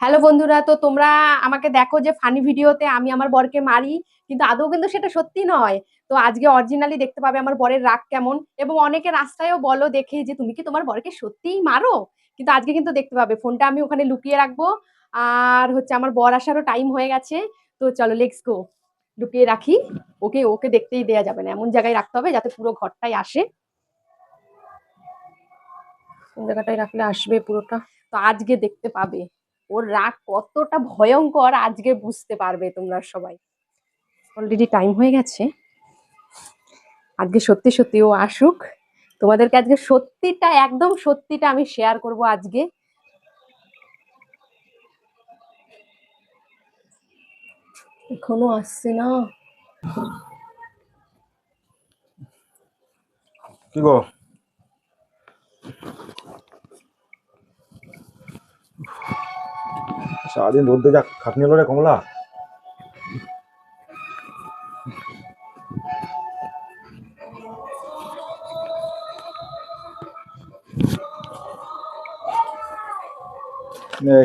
Hello বন্ধুরা, তো তোমরা আমাকে দেখো যে ফানি ভিডিওতে আমি আমার বরকে মারি, কিন্তু আদৌ কিন্তু সেটা সত্যি নয়। তো আজকে অরিজিনালি দেখতে পাবে আমার বরের রাগ কেমন, এবং অনেকে রাস্তায়ও বলো দেখে যে তুমি কি তোমার বরকে সত্যিই মারো? কিন্তু আজকে কিন্তু দেখতে পাবে। ফোনটা আমি ওখানে লুকিয়ে রাখব। আর হচ্ছে আমার বর আসারও টাইম হয়ে গেছে। তো চলো লেটস গো লুকিয়ে রাখি। ওকে ওকে দেখতেই দেয়া যাবে না। এমন জায়গায় রাখতে হবে যাতে পুরো ঘরটাই আসে। কোন জায়গাটায় রাখলে আসবে পুরোটা। তো আজকে দেখতে পাবে। ওর রাগ কতটা ভয়ঙ্কর আজকে বুঝতে পারবে তোমরা সবাই। অলরেডি টাইম হয়ে গেছে। আজকে সত্যি সত্যি ও আসুক। তোমাদেরকে আজকে সত্যিটা, একদম সত্যিটা আমি শেয়ার করব আজকে। এখনও আসছে না। কি গো? সারাদিন রোদ্দে যা খাটনি হলো রে কমলা।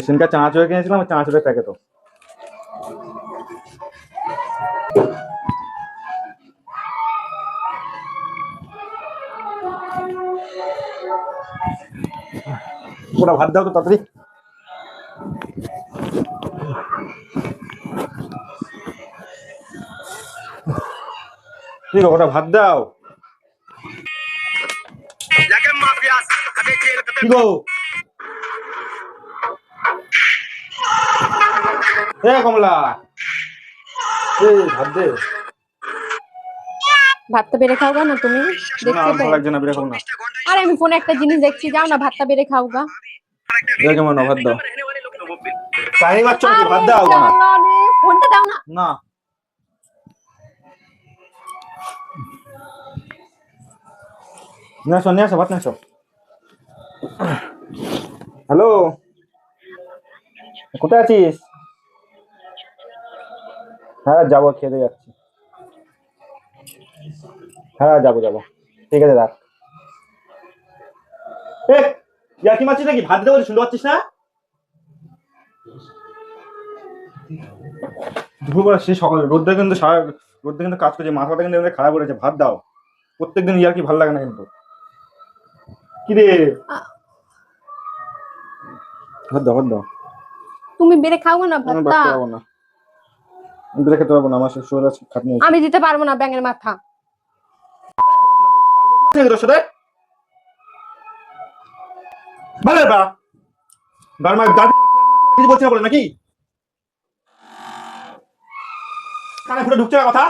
সেদিনকার চাঁচড়ে কিনেছিলাম চাঁচড়ের প্যাকেটও। ওটা ভাত দাও তো, তাড়াতাড়ি। ঠিক ওটা ভাত দাও। কি গো? এ কমলা এই ভাত দে। ভাতটা বেড়ে খাওগা না তুমি? না দেখতে লাগছে না বেরে খাব না। আরে আমি ফোনে একটা জিনিস দেখছি যাও না ভাতটা বেড়ে খাও গা। এ কেমন না, ভাত দাও বাচ্চা ভাত দাও রে, ফোনটা দাও না। না। নিয়ে আসো ভাত নিয়ে হ্যালো? কোথায় আছিস? হ্যাঁ যাব, খেতে যাচ্ছি। হ্যাঁ যাব যাব। ঠিক আছে, রাখ। ইয়াকি মারছিস নাকি? ভাত দেবো শুনতে পাচ্ছিস না? দুপুরবেলা সকালে রোদ্রে কিন্তু সারা রোদ্রে কিন্তু কাজ করছে, মাথাটা কিন্তু খারাপ করেছে, ভাত দাও। প্রত্যেকদিন ইয়ার কি ভালো লাগে না কিন্তু। কি রে আ- ভাত দাও ভাত দাও। তুমি বেড়ে খাও না আমি ভাতটা? বাড়তে পারব না। আমি বেড়ে খেতে পারব না আমার শরীর আছে খাটনি আমি দিতে পারব না ব্যাঙের মাথা। ভালো বা। গার্মা গার্মি কিছু বলছি না বলে নাকি? কানে ফুটে ঢুকছে কথা?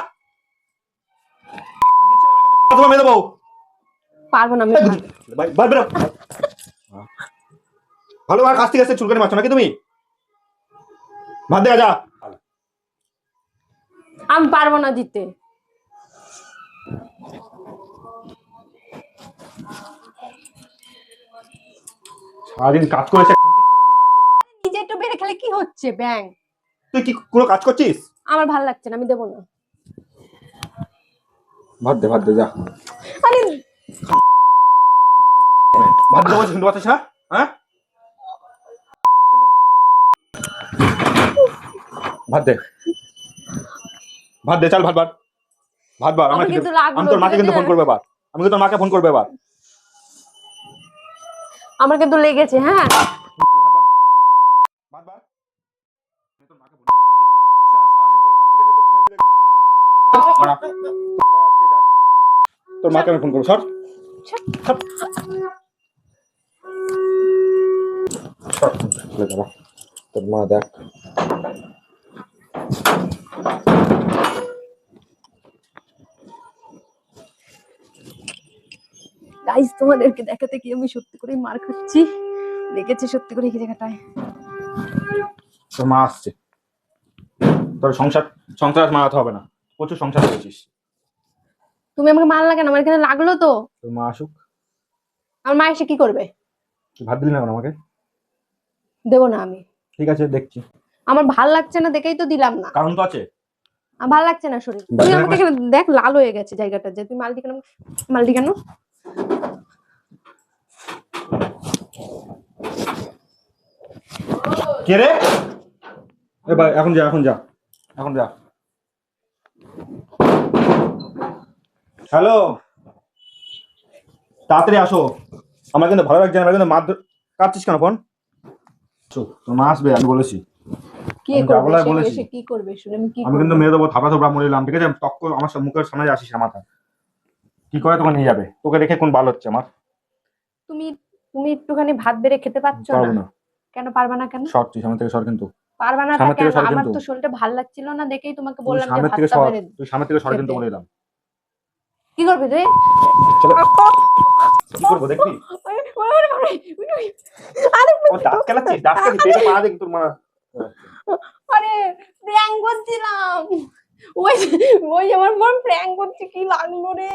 তোমার মেয়ে দেবো। পারব না আমি ভাই বার। ভালো ভাবে কাছ থেকে এসে চুলকানি মারছো নাকি তুমি? ভাত দেখা যা আমি পারব না দিতে। সারাদিন কাজ করেছে। নিজে একটু বেড়ে খেলে কি হচ্ছে ব্যাং? তুই কি কোনো কাজ করছিস? আমার ভালো লাগছে না আমি দেবো না। ভাত দে ভাত দে যা আরে ভাত দেবো শুনতে পাচ্ছিস না হ্যাঁ? ভাত দে। ভাত দে চল ভাত ভাত। ভাত বার। আমার কিন্তু আমি তোর মাকে কিন্তু ফোন করবে এবার আমি কিন্তু তোর মাকে ফোন করবে এবার আমার কিন্তু লেগেছে হ্যাঁ। ভাত তোর মাকে ফোন। তোর মাকে আমি ফোন করব। সর। সর। তোর মা দেখ গাইস তোমাদেরকে দেখাতে কি আমি সত্যি করে মার খাচ্ছি। লেগেছে সত্যি করে এই জায়গাটায়। তোর মা আসছে। তোর সংসার সংসার মারাতে হবে না। প্রচুর সংসার করেছিস। তুমি আমাকে মার লাগে না আমার এখানে লাগল তো। তোর মা আসুক। আমার মা এসে কি করবে? ভাত দিলি না কেন আমাকে? দেবো না আমি। ঠিক আছে দেখছি। আমার ভালো লাগছে না দেখেই তো দিলাম না। কারণ তো আছে। আমার ভালো লাগছে না শরীর। দেখ, তুই দেখ, আমাকে এখানে দেখ লাল হয়ে গেছে জায়গাটা যে তুই মালটি কেন মালটি কেন? কে রে? এ ভাই এখন যা এখন যা। এখন যা। হ্যালো? তাড়াতাড়ি আসো। আমার কিন্তু ভালো লাগছে না আমার কিন্তু মার ধর- কাটছিস কেন ফোন? চো, তোর মা আসবে আমি বলেছি। কি করবে? সে এসে কি করবে? শুনে আমি কি আমি কিন্তু মেরে দেবো থাপা থাপড়া মরিলাম ঠিক আছে? আমার সব মুখের সামনে আসিস না মাথা কি করে তোকে নিয়ে যাবে? তোকে দেখে কোন ভালো হচ্ছে আমার। তুমি তুমি একটুখানি ভাত বেড়ে খেতে পারছ না? কেন পারবা না কেন? সর তুই সামনে থেকে সর কিন্তু। পারবা না কেন আমার তো শরীরটা ভালো লাগছিল না দেখেই তোমাকে বললাম যে সামনে ভাতটা বেড়ে তুই সামনে থেকে সর কিন্তু। বলে দিলাম। কি করবে চলো। কি করব দেখবি? দাঁত দেখি তোর মা। আরে প্র্যাঙ্ক করছিলাম। ওই ওই আমার মন প্র্যাঙ্ক করছে কি লাগল রে?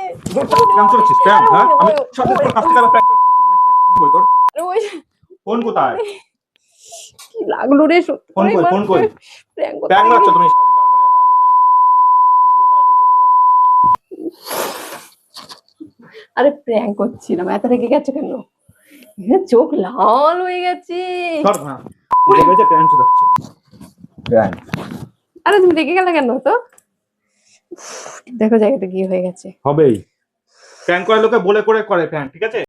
প্র্যাঙ্ক করছিস প্র্যাঙ্ক হ্যাঁ? আমি সাথে তোর কাছ থেকে প্র্যাঙ্ক করছিস তোর ওই ফোন কোথায়? কি লাগল রে সত্যি ফোন কই, ফোন কই? প্র্যাঙ্ক প্র্যাঙ্ক তুমি আরে প্র্যাঙ্ক করছিলাম। এত রেগে গেছে কেন? চোখ লাল হয়ে গেছে। হ্যাঁ আরে তুমি রেগে গেলে কেন তো? দেখো জায়গাটা কি হয়ে গেছে। হবেই। প্র্যাঙ্ক করে লোকে বলে করে করে প্র্যাঙ্ক ঠিক আছে?